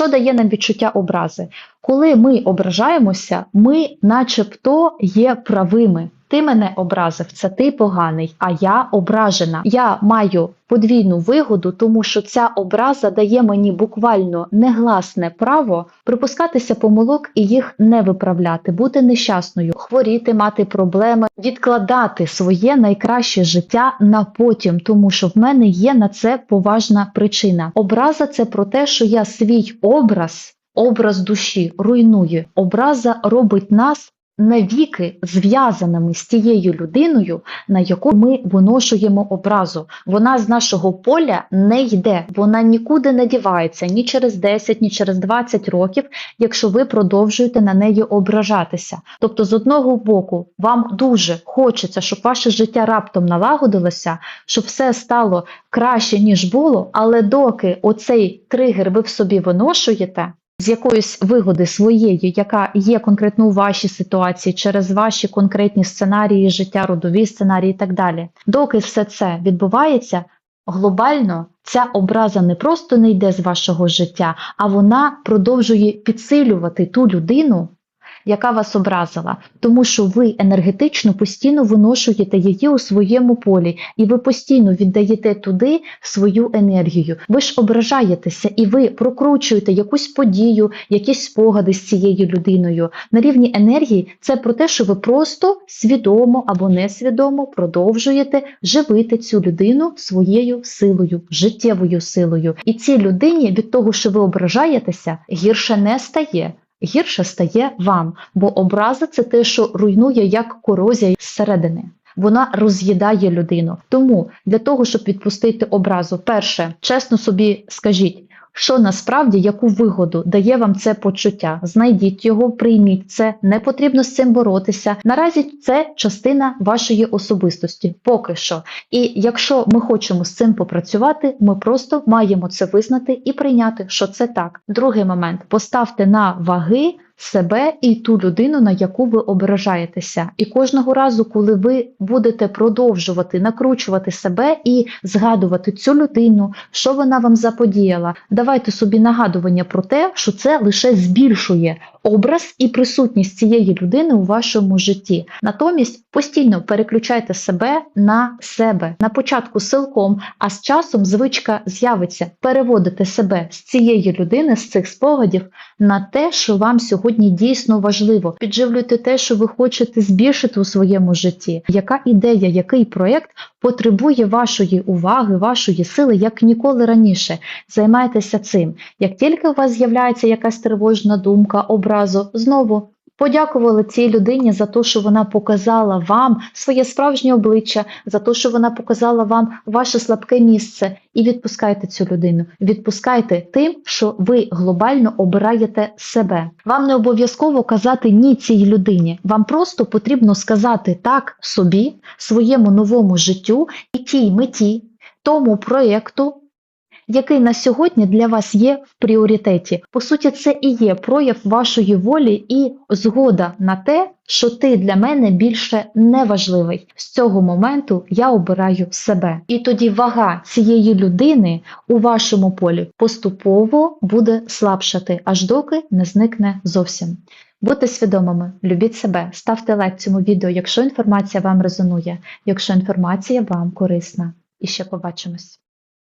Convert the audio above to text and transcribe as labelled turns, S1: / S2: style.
S1: Що дає нам відчуття образи? Коли ми ображаємося, ми начебто є правими. Ти мене образив, це ти поганий, а я ображена. Я маю подвійну вигоду, тому що ця образа дає мені буквально негласне право припускатися помилок і їх не виправляти, бути нещасною, хворіти, мати проблеми, відкладати своє найкраще життя на потім, тому що в мене є на це поважна причина. Образа це про те, що я свій образ, образ душі руйную. Образа робить нас навіки зв'язаними з тією людиною, на яку ми виношуємо образу. Вона з нашого поля не йде, вона нікуди не дівається ні через 10, ні через 20 років, якщо ви продовжуєте на неї ображатися. Тобто, з одного боку, вам дуже хочеться, щоб ваше життя раптом налагодилося, щоб все стало краще, ніж було, але доки оцей тригер ви в собі виношуєте, з якоїсь вигоди своєї, яка є конкретно у вашій ситуації, через ваші конкретні сценарії життя, родові сценарії і так далі. Доки все це відбувається, глобально ця образа не просто не йде з вашого життя, а вона продовжує підсилювати ту людину, яка вас образила, тому що ви енергетично постійно виношуєте її у своєму полі, і ви постійно віддаєте туди свою енергію. Ви ж ображаєтеся і ви прокручуєте якусь подію, якісь спогади з цією людиною. На рівні енергії це про те, що ви просто свідомо або несвідомо продовжуєте живити цю людину своєю силою, життєвою силою. І цій людині від того, що ви ображаєтеся, гірше не стає. Гірше стає вам, бо образа це те, що руйнує як корозія зсередини. Вона роз'їдає людину. Тому для того, щоб відпустити образу, перше, чесно собі скажіть, що насправді яку вигоду дає вам це почуття. Знайдіть його, прийміть це, не потрібно з цим боротися. Наразі це частина вашої особистості, поки що. І якщо ми хочемо з цим попрацювати, ми просто маємо це визнати і прийняти, що це так. Другий момент: поставте на ваги. Себе і ту людину, на яку ви ображаєтеся, і кожного разу, коли ви будете продовжувати накручувати себе і згадувати цю людину, що вона вам заподіяла, давайте собі нагадування про те, що це лише збільшує образ і присутність цієї людини у вашому житті. Натомість постійно переключайте себе на себе на початку силком, а з часом звичка з'явиться переводити себе з цієї людини, з цих спогадів на те, що вам сьогодні дійсно важливо. Підживлюйте те, що ви хочете збільшити у своєму житті. Яка ідея, який проєкт потребує вашої уваги, вашої сили, як ніколи раніше. Займайтеся цим. Як тільки у вас з'являється якась тривожна думка, образу, знову. Подякували цій людині за те, що вона показала вам своє справжнє обличчя, за те, що вона показала вам ваше слабке місце, і відпускайте цю людину. Відпускайте тим, що ви глобально обираєте себе. Вам не обов'язково казати ні цій людині. Вам просто потрібно сказати так собі, своєму новому життю і тій меті, тому проєкту, який на сьогодні для вас є в пріоритеті. По суті, це і є прояв вашої волі і згода на те, що ти для мене більше не важливий. З цього моменту я обираю себе. І тоді вага цієї людини у вашому полі поступово буде слабшати, аж доки не зникне зовсім. Будьте свідомими, любіть себе, ставте лайк цьому відео, якщо інформація вам резонує, якщо інформація вам корисна. І ще побачимось.